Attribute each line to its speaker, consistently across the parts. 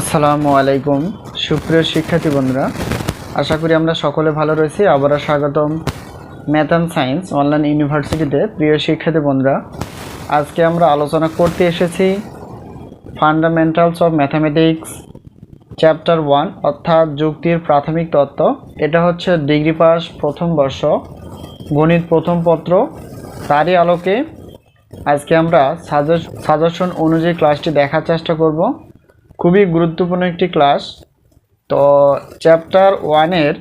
Speaker 1: আসসালামু আলাইকুম। সুপ্রিয় শিক্ষার্থী বন্ধুরা, আশা করি আমরা সকলে ভালো রয়েছি। আবারও স্বাগতম ম্যাথ অ্যান্ড সায়েন্স অনলাইন ইউনিভার্সিটিতে। প্রিয় শিক্ষার্থী বন্ধুরা, আজকে আমরা আলোচনা করতে এসেছি fundamentals of mathematics, chapter one, অর্থাৎ যুক্তির প্রাথমিক তত্ত্ব। এটা হচ্ছে ডিগ্রি পাস, প্রথম বর্ষ, গণিত প্রথম পত্র। তারই আলোকে আজকে আমরা সাজেশন অনুযায়ী ক্লাসটি দেখার চেষ্টা করব। খুবই গুরুত্বপূর্ণ একটি ক্লাস তো চ্যাপ্টার ওয়ানের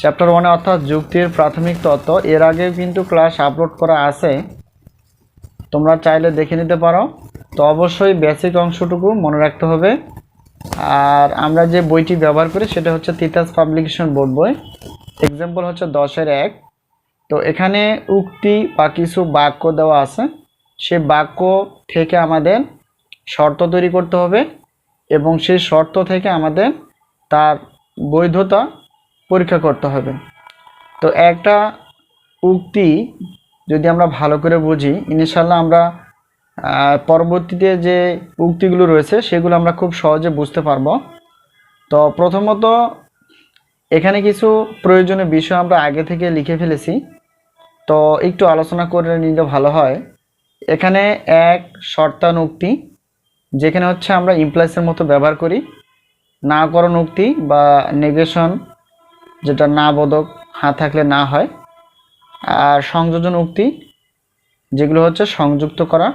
Speaker 1: চ্যাপ্টার ওয়ানে অর্থাৎ যুক্তির প্রাথমিক তত্ত্ব, এর আগেও কিন্তু ক্লাস আপলোড করা আছে। তোমরা চাইলে দেখে নিতে পারো। তো অবশ্যই বেসিক অংশটুকু মনে রাখতে হবে। আর আমরা যে বইটি ব্যবহার করি, সেটা হচ্ছে তিতাস পাবলিকেশন বোর্ড বই। এক্সাম্পল হচ্ছে দশের এক। তো এখানে উক্তি বা কিছু বাক্য দেওয়া আছে। সে বাক্য থেকে আমাদের শর্ত তৈরি করতে হবে। এবং সেই শর্ত থেকে আমাদের তার বৈধতা পরীক্ষা করতে হবে। তো একটা উক্তি যদি আমরা ভালো করে বুঝি ইনশাল্লাহ আমরা পরবর্তীতে যে উক্তিগুলো রয়েছে, সেগুলো আমরা খুব সহজে বুঝতে পারব। তো প্রথমত, এখানে কিছু প্রয়োজনীয় বিষয় আমরা আগে থেকে লিখে ফেলেছি। তো একটু আলোচনা করে নিলে ভালো হয়। এখানে এক শর্তানুক্তি যেখানে হচ্ছে আমরা ইমপ্লাইসের মতো ব্যবহার করি। না করণ উক্তি বা নেগেশন যেটা না বোধক, হা থাকলে না হয়। আর সংযোজন উক্তি যেগুলো হচ্ছে সংযুক্ত করা।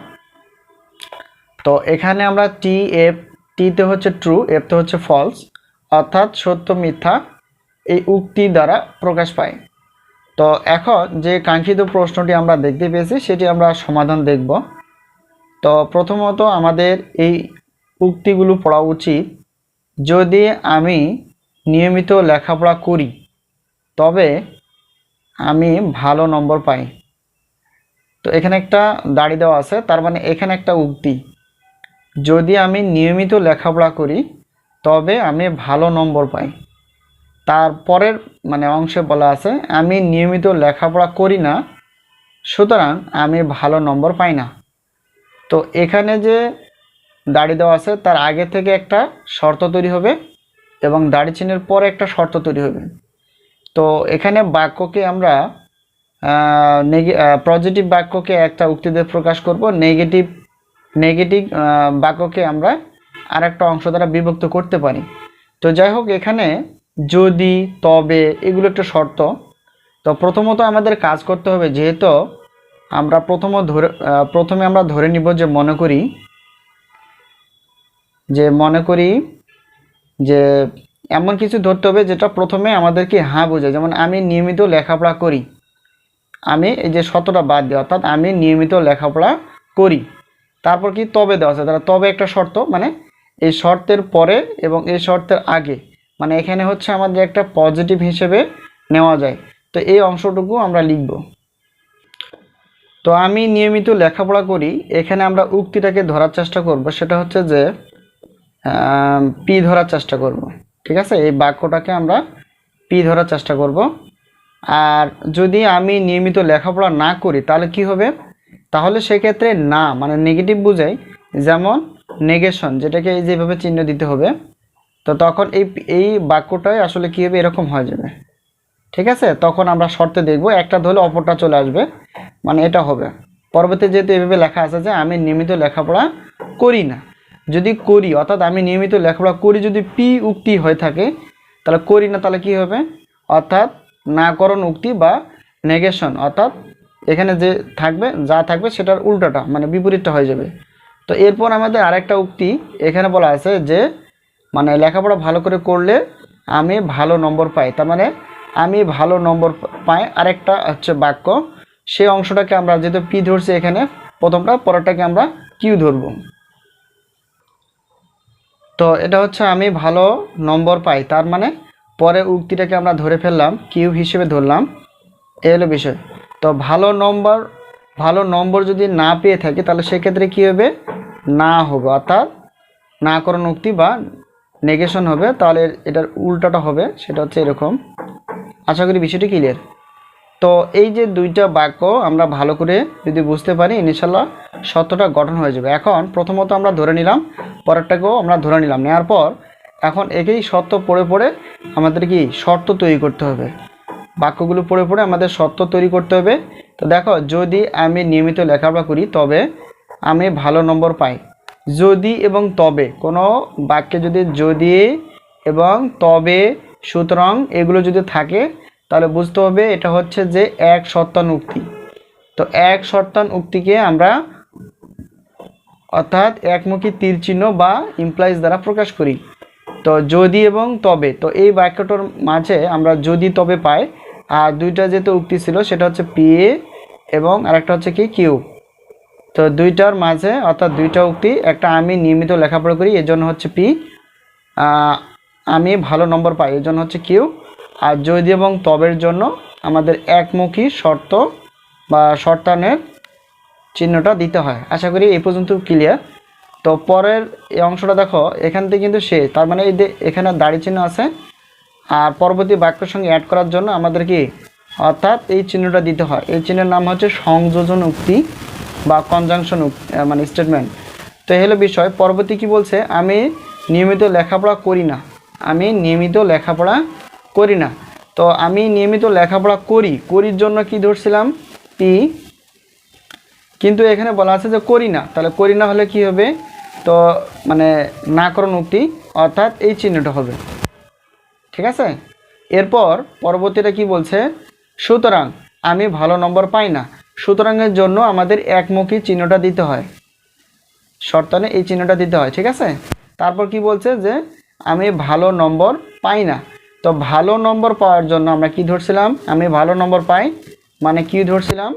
Speaker 1: তো এখানে আমরা টি এফ টিতে হচ্ছে ট্রু এফতে হচ্ছে ফলস অর্থাৎ সত্য, মিথ্যা এই উক্তি দ্বারা প্রকাশ পায়। তো এখন যে কাঙ্ক্ষিত প্রশ্নটি আমরা দেখতে পেয়েছি, সেটি আমরা সমাধান দেখব। তো প্রথমত আমাদের এই উক্তিগুলো পড়া উচিত। যদি আমি নিয়মিত লেখাপড়া করি, তবে আমি ভালো নম্বর পাই। তো এখানে একটা দাড়ি দেওয়া আছে, তার মানে এখানে একটা উক্তি। যদি আমি নিয়মিত লেখাপড়া করি, তবে আমি ভালো নম্বর পাই। তারপরের মানে অংশে বলা আছে, আমি নিয়মিত লেখাপড়া করি না, সুতরাং আমি ভালো নম্বর পাই না। তো এখানে যে দাড়ি দেওয়া আছে, তার আগে থেকে একটা শর্ত তৈরি হবে এবং দাড়ি চিহ্নের পরে একটা শর্ত তৈরি হবে। তো এখানে বাক্যকে আমরা পজিটিভ বাক্যকে একটা উক্তি দিয়ে প্রকাশ করব। নেগেটিভ নেগেটিভ বাক্যকে আমরা আর একটা অংশ দ্বারা বিভক্ত করতে পারি। তো যাই হোক, এখানে যদি, তবে এগুলো একটা শর্ত। তো প্রথমত আমাদের কাজ করতে হবে, যেহেতু আমরা প্রথম ধরে প্রথমে আমরা ধরে নিব যে মনে করি, যে মনে করি যে এমন কিছু ধরতে হবে যেটা প্রথমে আমাদেরকে হ্যাঁ বোঝায়। যেমন আমি নিয়মিত লেখাপড়া করি। আমি এই যে শতটা বাদ দিই অর্থাৎ আমি নিয়মিত লেখাপড়া করি। তারপর কি তবে দেওয়া আছে? তারা তবে একটা শর্ত মানে এই শর্তের পরে এবং এই শর্তের আগে মানে এখানে হচ্ছে আমাদের একটা পজিটিভ হিসেবে নেওয়া যায়। তো এই অংশটুকু আমরা লিখব। তো আমি নিয়মিত লেখাপড়া করি, এখানে আমরা উক্তিটাকে ধরার চেষ্টা করব, সেটা হচ্ছে যে পি ধরার চেষ্টা করব, ঠিক আছে? এই বাক্যটাকে আমরা পি ধরার চেষ্টা করব। আর যদি আমি নিয়মিত লেখাপড়া না করি, তাহলে কি হবে? তাহলে সেক্ষেত্রে না মানে নেগেটিভ বোঝায় যেমন নেগেশন যেটাকে এই যেভাবে চিহ্ন দিতে হবে, তো তখন এই এই বাক্যটাই আসলে কী হবে? এরকম হয়ে যাবে। ঠিক আছে? তখন আমরা শর্তে দেখব, একটা ধরলে অপরটা চলে আসবে। মানে এটা হবে। পরবর্তী যেহেতু এভাবে লেখা আছে যে আমি নিয়মিত লেখাপড়া করি না। যদি করি, অর্থাৎ আমি নিয়মিত লেখাপড়া করি যদি পি উক্তি হয়ে থাকে, তাহলে করি না, তাহলে কি হবে? অর্থাৎ নাকরণ উক্তি বা নেগেশন অর্থাৎ এখানে যে থাকবে, যা থাকবে সেটার উল্টাটা মানে বিপরীতটা হয়ে যাবে। তো এরপর আমাদের আরেকটা উক্তি, এখানে বলা আছে যে মানে লেখাপড়া ভালো করে করলে আমি ভালো নম্বর পাই। তার মানে আমি ভালো নম্বর পাই আরেকটা হচ্ছে বাক্য। সেই অংশটাকে আমরা যেহেতু পি ধরছি এখানে, প্রথমটা, পরেরটাকে আমরা কিউ ধরবো। তো এটা হচ্ছে আমি ভালো নম্বর পাই, তার মানে পরে উক্তিটাকে আমরা ধরে ফেললাম কিউ হিসেবে ধরলাম। এ হলো বিষয়। তো ভালো নম্বর ভালো নম্বর যদি না পেয়ে থাকি, তাহলে সেক্ষেত্রে কী হবে? না হবে, অর্থাৎ নাকরণ উক্তি বা নেগেশন হবে, তাহলে এটার উল্টাটা হবে, সেটা হচ্ছে এরকম। আশা করি বিষয়টি ক্লিয়ার তো এই যে দুইটা বাক্য আমরা ভালো করে যদি বুঝতে পারি ইনশাল্লাহ সত্যটা গঠন হয়ে যাবে। এখন প্রথমত আমরা ধরে নিলাম, পরেরটাকেও আমরা ধরে নিলাম। নেওয়ার পর এখন একেই শর্ত পড়ে পড়ে আমাদের কি শর্ত তৈরি করতে হবে। বাক্যগুলো পড়ে পড়ে আমাদের শর্ত তৈরি করতে হবে। তো দেখো, যদি আমি নিয়মিত লেখাপড়া করি, তবে আমি ভালো নম্বর পাই। যদি এবং তবে, কোনো বাক্যে যদি যদি এবং তবে সুতরাং এগুলো যদি থাকে, তাহলে বুঝতে হবে এটা হচ্ছে যে এক শর্তান উক্তি। তো এক শর্তান উক্তিকে আমরা অর্থাৎ একমুখী তীর চিহ্ন বা ইমপ্লাইজ দ্বারা প্রকাশ করি। তো যদি এবং তবে, তো এই বাক্যটার মাঝে আমরা যদি তবে পাই, আর দুইটা যেহেতু উক্তি ছিল, সেটা হচ্ছে পি এবং আরেকটা হচ্ছে কি? কিউ তো দুইটার মাঝে, অর্থাৎ দুইটা উক্তি, একটা আমি নিয়মিত লেখাপড়া করি এর জন্য হচ্ছে পি আমি ভালো নম্বর পাই, এর জন্য হচ্ছে কিউ। আর যদি এবং তবের জন্য আমাদের একমুখী শর্ত বা শর্তানের চিহ্নটা দিতে হয়। আশা করি এই পর্যন্ত ক্লিয়ার তো পরের এই অংশটা দেখো, এখান থেকে কিন্তু শেষ তার মানে এই এখানে দাড়ি চিহ্ন আছে। আর পরবর্তী বাক্যের সঙ্গে অ্যাড করার জন্য আমাদের কি? অর্থাৎ এই চিহ্নটা দিতে হয়। এই চিহ্নের নাম হচ্ছে সংযোজন উক্তি বা কনজাংশন মানে স্টেটমেন্ট তো হলো বিষয়। পরবর্তী কি বলছে? আমি নিয়মিত লেখাপড়া করি না। আমি নিয়মিত লেখাপড়া করি না। তো আমি নিয়মিত লেখাপড়া করি। করির জন্য কি ধরছিলাম? পি। কিন্তু এখানে বলা আছে যে করি না। তাহলে করি না হলে কি হবে? তো মানে না নাকরণ উক্তি অর্থাৎ এই চিহ্নটা হবে। ঠিক আছে? এরপর পরবর্তীটা কি বলছে? সুতরাং আমি ভালো নম্বর পাই না। সুতরাংয়ের জন্য আমাদের একমুখী চিহ্নটা দিতে হয়। শর্তানে এই চিহ্নটা দিতে হয়। ঠিক আছে? তারপর কি বলছে যে আমি ভালো নম্বর পাই না। তো ভালো নম্বর পাওয়ার জন্য আমরা কি ধরছিলাম? আমি ভালো নম্বর পাই মানে কি ধরছিলাম?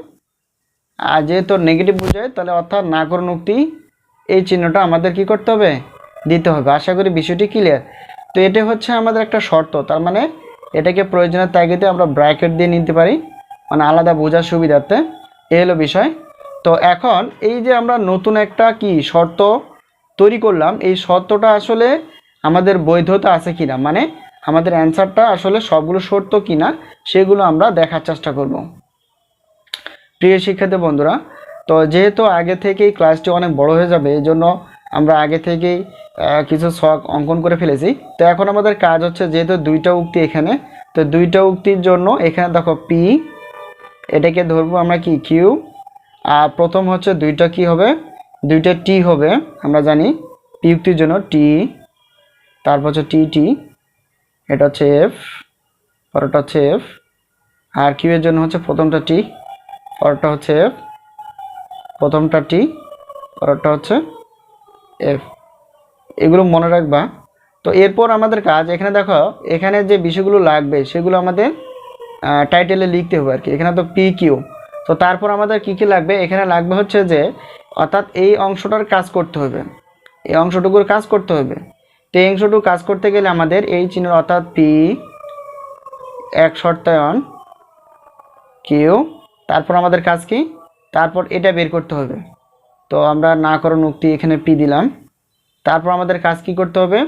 Speaker 1: আর যেহেতু নেগেটিভ বোঝায়, তাহলে অর্থাৎ না করুন উক্তি এই চিহ্নটা আমাদের কি করতে হবে? দিতে হবে। আশা করি বিষয়টি ক্লিয়ার তো এটা হচ্ছে আমাদের একটা শর্ত। তার মানে এটাকে প্রয়োজনের তাগিদে আমরা ব্র্যাকেট দিয়ে নিতে পারি। মানে আলাদা বোঝার সুবিধার্থে। এ হলো বিষয়। তো এখন এই যে আমরা নতুন একটা কি শর্ত তৈরি করলাম, এই শর্তটা আসলে আমাদের বৈধতা আছে কিনা? মানে আমাদের অ্যান্সারটা আসলে সবগুলো শর্ত কিনা, সেগুলো আমরা দেখার চেষ্টা করব। প্রিয় শিক্ষার্থী বন্ধুরা, তো যেহেতু আগে থেকেই ক্লাসটি অনেক বড় হয়ে যাবে এই জন্য আমরা আগে থেকেই কিছু শখ অঙ্কন করে ফেলেছি। তো এখন আমাদের কাজ হচ্ছে, যেহেতু দুইটা উক্তি এখানে, তো দুইটা উক্তির জন্য এখানে দেখো পি এটাকে ধরবো আমরা কি কিউ আর প্রথম হচ্ছে দুইটা কি হবে? দুইটা টি হবে, আমরা জানি পি উক্তির জন্য টি তারপর হচ্ছে টি এটা হচ্ছে এফ পরেরটা হচ্ছে এফ আর কিউ এর জন্য হচ্ছে প্রথমটা টি পরেরটা হচ্ছে এফ প্রথমটা টি পরেরটা হচ্ছে এফ এগুলো মনে রাখবা। তো এরপর আমাদের কাজ, এখানে দেখো, এখানে যে বিষয়গুলো লাগবে, সেগুলো আমাদের টাইটেলে লিখতে হবে আর কি। এখানে তো পি কিউ তো তারপর আমাদের কি কি লাগবে? এখানে লাগবে হচ্ছে যে, অর্থাৎ এই অংশটার কাজ করতে হবে। এই অংশটুকুর কাজ করতে হবে। অংশটুকু কাজ করতে গেলে আমাদের এই চিহ্ন অর্থাৎ পি এক শর্তায়ন কিউ তারপর আমাদের কাজ কি? তারপর এটা বের করতে হবে। তো আমরা না করো উক্তি এখানে পি দিলাম। তারপর আমাদের কাজ কি করতে হবে?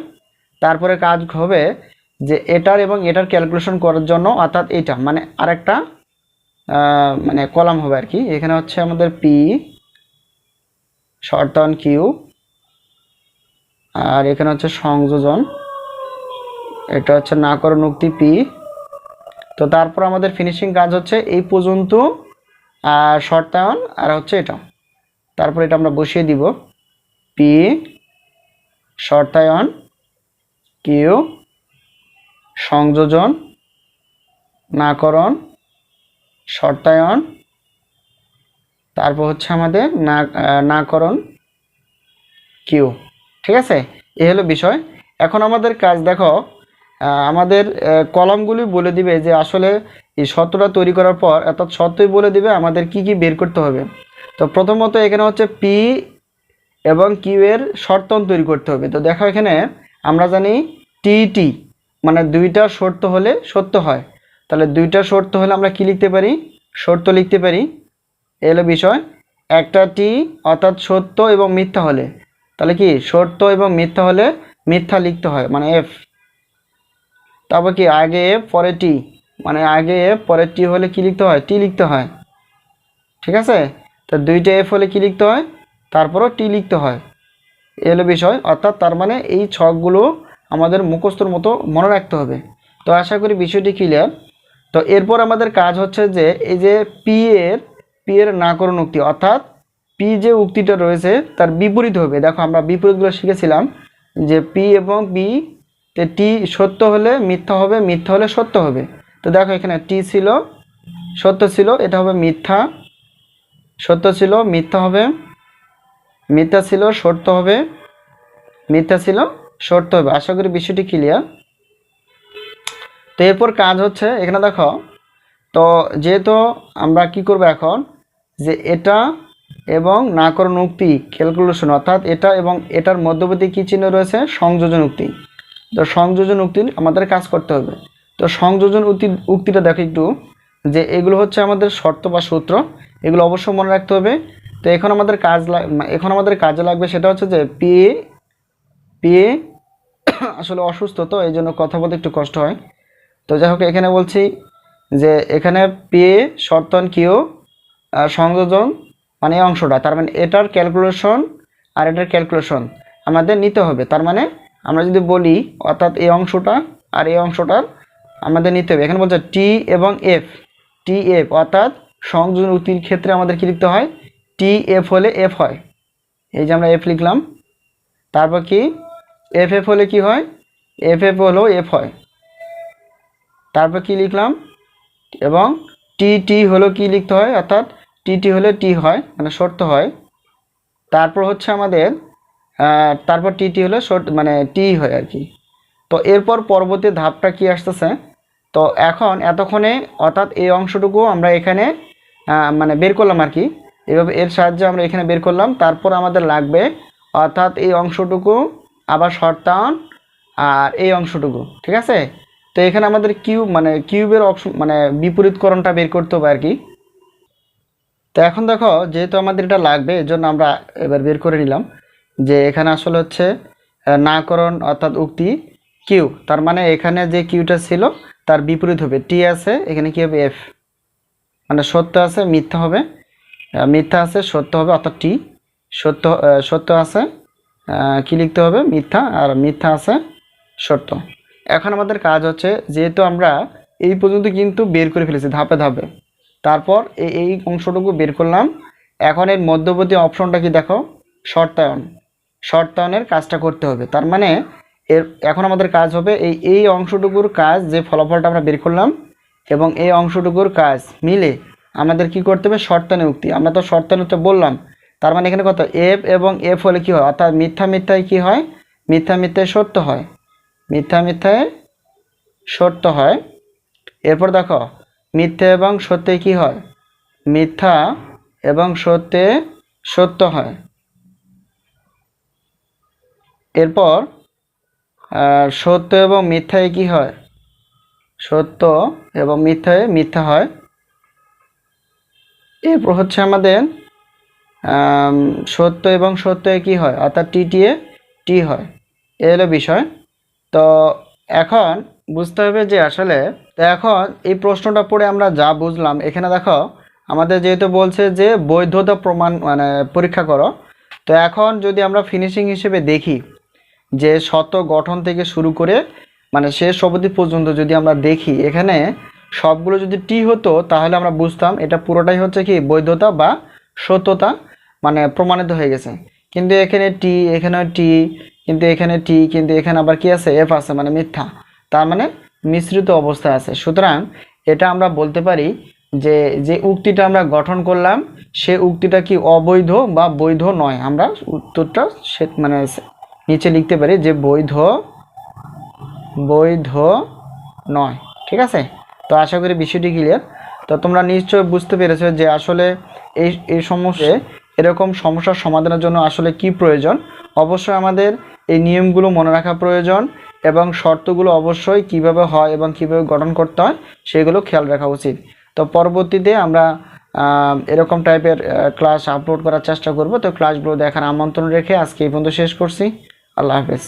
Speaker 1: তারপরে কাজ হবে যে এটার এবং এটার ক্যালকুলেশন করার জন্য অর্থাৎ এটা মানে আরেকটা মানে কলাম হবে আর কি। এখানে হচ্ছে আমাদের পি শর্তায়ন কিউ আর এখানে হচ্ছে সংযোজন। এটা হচ্ছে নাকরণ উক্তি পি। তো তারপর আমাদের ফিনিশিং কাজ হচ্ছে এই পর্যন্ত, আর শর্তায়ন, আর হচ্ছে এটা। তারপর এটা আমরা বসিয়ে দিব। পি শর্তায়ন কিউ সংযোজন, নাকরণ, শর্তায়ন। তারপর হচ্ছে আমাদের না নাকরণ কিউ ঠিক আছে? এ হলো বিষয়। এখন আমাদের কাজ, দেখো আমাদের কলামগুলি বলে দিবে যে আসলে এই শর্তটা তৈরি করার পর, অর্থাৎ শর্তই বলে দিবে আমাদের কি কি বের করতে হবে। তো প্রথমত এখানে হচ্ছে পি এবং কিউ এর শর্তন তৈরি করতে হবে। তো দেখো এখানে আমরা জানি টি টি মানে দুইটা শর্ত হলে সত্য হয়। তাহলে দুইটা শর্ত হলে আমরা কি লিখতে পারি? শর্ত লিখতে পারি। এ হলো বিষয়। একটা টি অর্থাৎ সত্য এবং মিথ্যা হলে। তাহলে কি সত্য এবং মিথ্যা হলে মিথ্যা লিখতে হয় মানে এফ তারপর কি আগে এফ পরে টি মানে আগে এফ পরে টি হলে কি লিখতে হয়? টি লিখতে হয়। ঠিক আছে? তো দুইটা এফ হলে কি লিখতে হয়? তারপরও টি লিখতে হয়। এই হলো বিষয়। অর্থাৎ তার মানে এই ছকগুলো আমাদের মুখস্থর মতো মনে রাখতে হবে। তো আশা করি বিষয়টি ক্লিয়ার তো এরপর আমাদের কাজ হচ্ছে যে, এই যে পি এর পি এর নাকরণ উক্তি, অর্থাৎ পি যে উক্তিটা রয়েছে তার বিপরীত হবে। দেখো আমরা বিপরীতগুলো শিখেছিলাম যে পি এবং পি তে টি সত্য হলে মিথ্যা হবে, মিথ্যা হলে সত্য হবে। তো দেখো এখানে টি ছিল, সত্য ছিল, এটা হবে মিথ্যা। সত্য ছিল, মিথ্যা হবে। মিথ্যা ছিল, সত্য হবে। মিথ্যা ছিল, সত্য হবে। আশা করি বিষয়টি ক্লিয়ার তো এরপর কাজ হচ্ছে, এখানে দেখো, তো যেহেতু আমরা কি করব এখন? যে এটা এবং নাকরণ উক্তি ক্যালকুলেশন অর্থাৎ এটা এবং এটার মধ্যবর্তী কী চিহ্ন রয়েছে? সংযোজন উক্তি। তো সংযোজন উক্তির আমাদের কাজ করতে হবে। তো সংযোজন উক্তি, উক্তিটা দেখো একটু, যে এগুলো হচ্ছে আমাদের শর্ত বা সূত্র, এগুলো অবশ্যই মনে রাখতে হবে। তো এখন আমাদের কাজ এখন আমাদের কাজে লাগবে সেটা হচ্ছে যে পি পেয়ে আসলে অসুস্থ তো, এই জন্য কথা বলতে একটু কষ্ট হয়। তো যাই হোক, এখানে বলছি যে এখানে পেয়ে শর্তন, কিউ সংযোজন মানে এই অংশটা, তার মানে এটার ক্যালকুলেশন আর এটার ক্যালকুলেশন আমাদের নিতে হবে। তার মানে আমরা যদি বলি, অর্থাৎ এই অংশটা আর এই অংশটার আমাদের নিতে হবে। এখানে বলছে টি এবং এফ টি এফ অর্থাৎ সংযোজন উক্তির ক্ষেত্রে আমাদের কী লিখতে হয়? টি এফ হলে এফ হয়। এই যে আমরা এফ লিখলাম। তারপর কি? এফ এফ হলে কি হয়? এফ এফ হলেও এফ হয়। তারপর কি লিখলাম? এবং টি টি হলো কি লিখতে হয়? অর্থাৎ টি টি হলে টি হয় মানে শর্ত হয়। তারপর হচ্ছে আমাদের তারপর টি টি হলে শর্ট মানে টি হয় আর কি। তো এরপর পরবর্তী ধাপটা কি আসতেছে? তো এখন এতক্ষণে অর্থাৎ এই অংশটুকু আমরা এখানে মানে বের করলাম আর কি। এভাবে এর সাহায্যে আমরা এখানে বের করলাম। তারপর আমাদের লাগবে অর্থাৎ এই অংশটুকু, আবার শর্তায়ন, আর এই অংশটুকু, ঠিক আছে? তো এখানে আমাদের কিউব মানে কিউবের অপশন মানে বিপরীতকরণটা বের করতে হবে আর কি। তো এখন দেখো, যেহেতু আমাদের এটা লাগবে এর জন্য আমরা এবার বের করে নিলাম যে এখানে আসলে হচ্ছে নাকরণ অর্থাৎ উক্তি কিউ তার মানে এখানে যে কিউটা ছিল, তার বিপরীত হবে। টি আছে, এখানে কি হবে? এফ মানে সত্য আছে, মিথ্যা হবে। মিথ্যা আছে, সত্য হবে, অর্থাৎ টি সত্য সত্য আছে কি লিখতে হবে? মিথ্যা, আর মিথ্যা আছে, সত্য। এখন আমাদের কাজ হচ্ছে, যেহেতু আমরা এই পর্যন্ত কিন্তু বের করে ফেলেছি, ধাপে ধাপে। তারপর এই অংশটুকু বের করলাম। এখন এর মধ্যবর্তী অপশনটা কি দেখো? শর্তায়ন। শর্তায়নের কাজটা করতে হবে। তার মানে এর, এখন আমাদের কাজ হবে এই এই অংশটুকুর কাজ যে ফলাফলটা আমরা বের করলাম এবং এই অংশটুকুর কাজ মিলে আমাদের কি করতে হবে? শর্তায়ন উক্তি। আমরা তো শর্তায়ন উক্তি বললাম। তার মানে এখানে কত? এফ এবং এফ হলে কি হয়? অর্থাৎ মিথ্যা মিথ্যায় কি হয়? মিথ্যা মিথ্যায় সত্য হয়। মিথ্যা মিথ্যায় সত্য হয়। এরপর দেখো মিথ্যা এবং সত্যে কি হয়? মিথ্যা এবং সত্যে সত্য হয়। এরপর সত্য এবং মিথ্যায় কি হয়? সত্য এবং মিথ্যায় মিথ্যা হয়। এরপর হচ্ছে আমাদের আম, সত্য এবং সত্যে কি হয়? অর্থাৎ টিটিএ টি হয়। এ হলো বিষয়। তো এখন বুঝতে হবে যে আসলে তো এখন এই প্রশ্নটা পড়ে আমরা যা বুঝলাম, এখানে দেখো, আমাদের যেহেতু বলছে যে বৈধতা প্রমাণ মানে পরীক্ষা করো, তো এখন যদি আমরা ফিনিশিং হিসেবে দেখি যে শত গঠন থেকে শুরু করে মানে শেষ অবধি পর্যন্ত যদি আমরা দেখি, এখানে সবগুলো যদি টি হতো, তাহলে আমরা বুঝতাম এটা পুরোটাই হচ্ছে কি বৈধতা বা সত্যতা মানে প্রমাণিত হয়ে গেছে। কিন্তু এখানে টি এখানে টি কিন্তু এখানে টি কিন্তু এখানে আবার কি আছে? এফ আছে মানে মিথ্যা। তার মানে মিশ্রিত অবস্থায় আছে। সুতরাং এটা আমরা বলতে পারি যে যে উক্তিটা আমরা গঠন করলাম, সে উক্তিটা কি অবৈধ বা বৈধ নয়? আমরা উত্তরটা সে মানে নিচে লিখতে পারি যে বৈধ বৈধ নয়। ঠিক আছে? তো আশা করি বিষয়টি ক্লিয়ার তো তোমরা নিশ্চয় বুঝতে পেরেছ যে আসলে এই এই সমস্যায় এরকম সমস্যার সমাধানের জন্য আসলে কি প্রয়োজন? অবশ্যই আমাদের এই নিয়মগুলো মনে রাখা প্রয়োজন। এবং শর্তগুলো অবশ্যই কীভাবে হয় এবং কীভাবে গঠন করতে হয়, সেগুলো খেয়াল রাখা উচিত। তো পরবর্তীতে আমরা এরকম টাইপের ক্লাস আপলোড করার চেষ্টা করব। তো ক্লাসগুলো দেখার আমন্ত্রণ রেখে আজকে এই পর্যন্ত শেষ করছি। আল্লাহ হাফেজ।